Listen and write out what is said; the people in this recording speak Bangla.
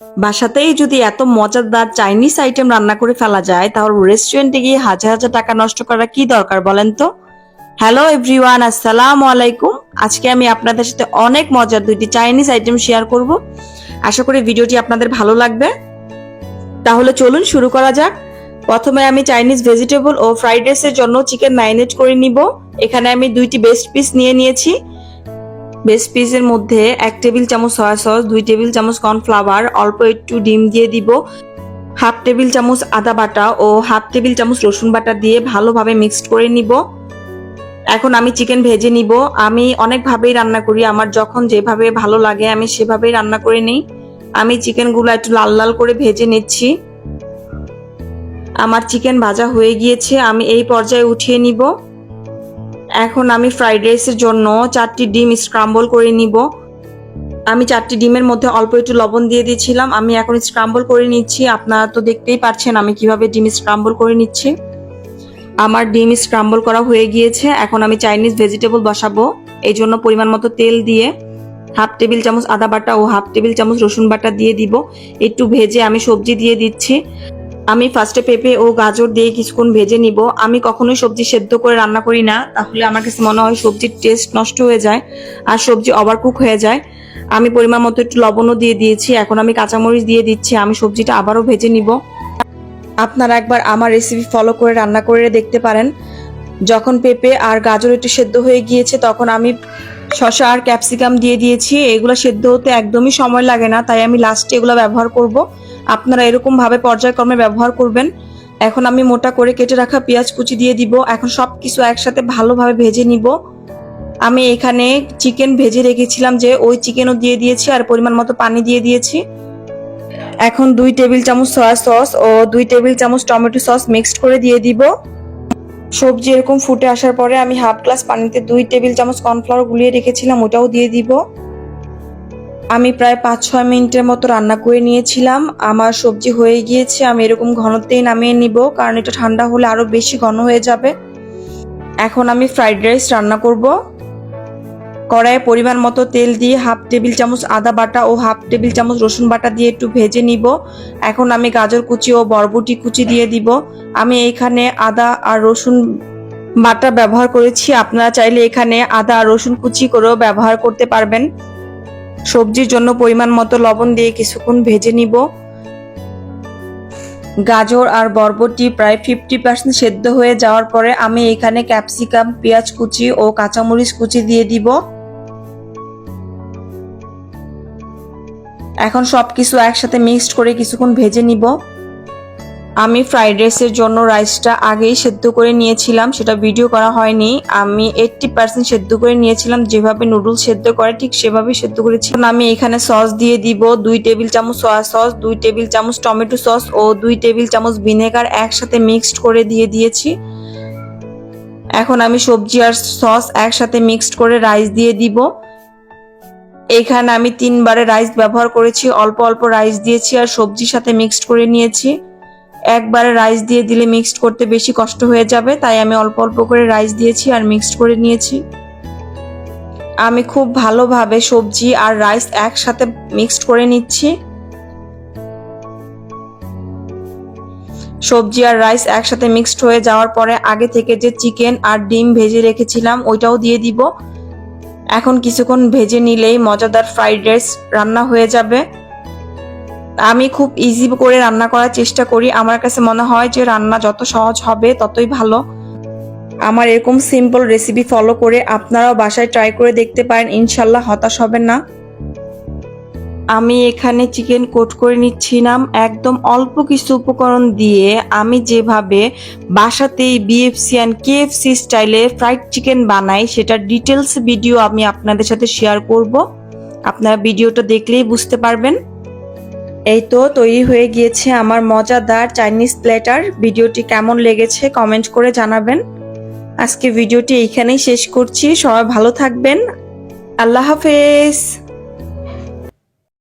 বাসাতেই যদি এত মজাদার চাইনিজ আইটেম রান্না করে ফেলা যায়, তাহলে রেস্টুরেন্টে গিয়ে হাজার হাজার টাকা নষ্ট করা কি দরকার বলেন তো? হ্যালো এভরিওয়ান আসসালাম আলাইকুম। আজকে আমি আপনাদের সাথে অনেক মজার দুইটি চাইনিজ আইটেম শেয়ার করব। আশা করি ভিডিওটি আপনাদের ভালো লাগবে। তাহলে চলুন শুরু করা যাক। প্রথমে আমি চাইনিজ ভেজিটেবল ও ফ্রাইড রাইসের জন্য চিকেন ম্যারিনেট করে নিব। এখানে আমি দুইটি বেস্ট পিস নিয়ে নিয়েছি। বেস্ট পিসের মধ্যে এক টেবিল চামচ সয়া সস, দুই টেবিল চামচ কর্নফ্লাওয়ার, অল্প একটু ডিম দিয়ে দিব, হাফ টেবিল চামচ আদা বাটা ও হাফ টেবিল চামচ রসুন বাটা দিয়ে ভালোভাবে মিক্সড করে নিব। এখন আমি চিকেন ভেজে নিব। আমি অনেকভাবেই রান্না করি। আমার যখন যেভাবে ভালো লাগে, আমি সেভাবেই রান্না করে নিই। আমি চিকেনগুলো একটু লাল লাল করে ভেজে নিচ্ছি। আমার চিকেন ভাজা হয়ে গিয়েছে। আমি এই পর্যায়ে উঠিয়ে নিব। এখন আমি ফ্রাইড রাইসের জন্য চারটি ডিম স্ক্রাম্বল করে নিব। আমি চারটি ডিমের মধ্যে অল্প একটু লবণ দিয়ে দিয়েছিলাম। আমি এখন স্ক্রাম্বল করে নিচ্ছি। আপনারা তো দেখতেই পাচ্ছেন আমি কীভাবে ডিম স্ক্রাম্বল করে নিচ্ছি। আমার ডিম স্ক্রাম্বল করা হয়ে গিয়েছে। এখন আমি চাইনিজ ভেজিটেবল বসাবো। এই জন্য পরিমাণ মতো তেল দিয়ে হাফ টেবিল চামচ আদা বাটা ও হাফ টেবিল চামচ রসুন বাটা দিয়ে দিব। একটু ভেজে আমি সবজি দিয়ে দিচ্ছি। আমি ফার্স্টে পেঁপে ও গাজর দিয়ে কিছুক্ষণ ভেজে নিব। আমি কখনোই সবজি সেদ্ধ করে রান্না করি না, তাহলে আমার কাছে মনে হয় সবজির টেস্ট নষ্ট হয়ে যায় আর সবজি ওভারকুক হয়ে যায়। আমি পরিমাণ মতো একটু লবণও দিয়ে দিয়েছি, এখন আমি কাঁচামরিচ দিয়ে দিচ্ছি, আমি সবজিটা আবারও ভেজে নিব। আপনারা একবার আমার রেসিপি ফলো করে রান্না করে দেখতে পারেন। যখন পেঁপে আর গাজর একটু সেদ্ধ হয়ে গিয়েছে, তখন আমি শশা আর ক্যাপসিকাম দিয়ে দিয়েছি। এগুলো সেদ্ধ হতে একদমই সময় লাগে না, তাই আমি লাস্টে এগুলো ব্যবহার করব। আপনারা এরকম ভাবে পর্যায়ক্রমে ব্যবহার করবেন। এখন আমি মোটা করে কেটে রাখা পেঁয়াজ কুচি দিয়ে দিব। এখন সব কিছু একসাথে ভালোভাবে ভেজে নিব। আমি এখানে চিকেন ভেজে রেখেছিলাম যে ওই চিকেনও দিয়ে দিয়েছি আর পরিমাণ মতো পানি দিয়ে দিয়েছি। এখন দুই টেবিল চামচ সয়া সস ও দুই টেবিল চামচ টমেটো সস মিক্সড করে দিয়ে দিব। সবজি এরকম ফুটে আসার পরে আমি হাফ গ্লাস পানিতে দুই টেবিল চামচ কর্নফ্লাওয়ার গুলিয়ে রেখেছিলাম, ওটাও দিয়ে দিব। আমি প্রায় পাঁচ, ছয় মিনিটের মতো রান্না করে নিয়েছিলাম। আমার সবজি হয়ে গিয়েছে, আমি এরকম ঘনতেই নামিয়ে নিব, কারণ এটা ঠান্ডা হলে আরও বেশি ঘন হয়ে যাবে। এখন আমি ফ্রাইড রাইস রান্না করব। কড়াইয়ে পরিমাণ মতো তেল দিয়ে হাফ টেবিল চামচ আদা বাটা ও হাফ টেবিল চামচ রসুন বাটা দিয়ে একটু ভেজে নিব। এখন আমি গাজর কুচি ও বরবটি কুচি দিয়ে দিব। আমি এইখানে আদা আর রসুন বাটা ব্যবহার করেছি। আপনারা চাইলে এখানে আদা আর রসুন কুচি করেও ব্যবহার করতে পারবেন। সবজির জন্য পরিমাণ মতো লবণ দিয়ে কিছুক্ষণ ভেজে নিব। গাজর আর বরবটি প্রায় ফিফটি পার্সেন্ট সেদ্ধ হয়ে যাওয়ার পরে আমি এখানে ক্যাপসিকাম পেঁয়াজ কুচি ও কাঁচামরিচ কুচি দিয়ে দিব। এখন সব কিছু একসাথে মিক্সড করে কিছুক্ষণ ভেজে নিব। আমি ফ্রাইড রাইসের জন্য রাইসটা আগেই সেদ্ধ করে নিয়েছিলাম, সেটা ভিডিও করা হয়নি। আমি এইটটি পার্সেন্ট সেদ্ধ করে নিয়েছিলাম, যেভাবে নুডলস সেদ্ধ করে ঠিক সেভাবে সেদ্ধ করেছি। আমি এখানে সস দিয়ে দিব, দুই টেবিল চামচ সয়া সস দুই টেবিল চামচ টমেটো সস ও দুই টেবিল চামচ ভিনেগার একসাথে মিক্সড করে দিয়ে দিয়েছি। এখন আমি সবজি আর সস একসাথে মিক্সড করে রাইস দিয়ে দিব। এখানে আমি তিনবারে রাইস ব্যবহার করেছি, অল্প অল্প রাইস দিয়েছি আর সবজির সাথে মিক্সড করে নিয়েছি। একবারে রাইস দিয়ে দিলে মিক্সড করতে বেশি কষ্ট হয়ে যাবে, তাই আমি অল্প অল্প করে রাইস দিয়েছি আর মিক্সড করে নিয়েছি। আমি খুব ভালোভাবে সবজি আর রাইস একসাথে মিক্সড করে নিচ্ছি। সবজি আর রাইস একসাথে মিক্সড হয়ে যাওয়ার পরে আগে থেকে যে চিকেন আর ডিম ভেজে রেখেছিলাম, ওইটাও দিয়ে দিব। এখন কিছুক্ষণ ভেজে নিলেই মজাদার ফ্রাইড রাইস রান্না হয়ে যাবে। আমি খুব ইজি করে রান্না করার চেষ্টা করি। আমার কাছে মনে হয় যে রান্না যত সহজ হবে, ততই ভালো। আমার এরকম সিম্পল রেসিপি ফলো করে আপনারাও বাসায় ট্রাই করে দেখতে পারেন। ইনশাল্লাহ হতাশ হবেন না। আমি এখানে চিকেন কোট করে নিচ্ছিলাম একদম অল্প কিছু উপকরণ দিয়ে আমি যেভাবে বাসাতেই বিএফসি অ্যান্ড কেএফসি স্টাইলে ফ্রাইড চিকেন বানাই, সেটার ডিটেলস ভিডিও আমি আপনাদের সাথে শেয়ার করব। আপনারা ভিডিওটা দেখলেই বুঝতে পারবেন। এই তো তৈরি হয়ে গিয়েছে আমার মজাদার চাইনিজ প্লেটার। ভিডিওটি কেমন লেগেছে কমেন্ট করে জানাবেন। আজকে ভিডিওটি এইখানেই শেষ করছি। সবাই ভালো থাকবেন। আল্লাহ হাফেজ।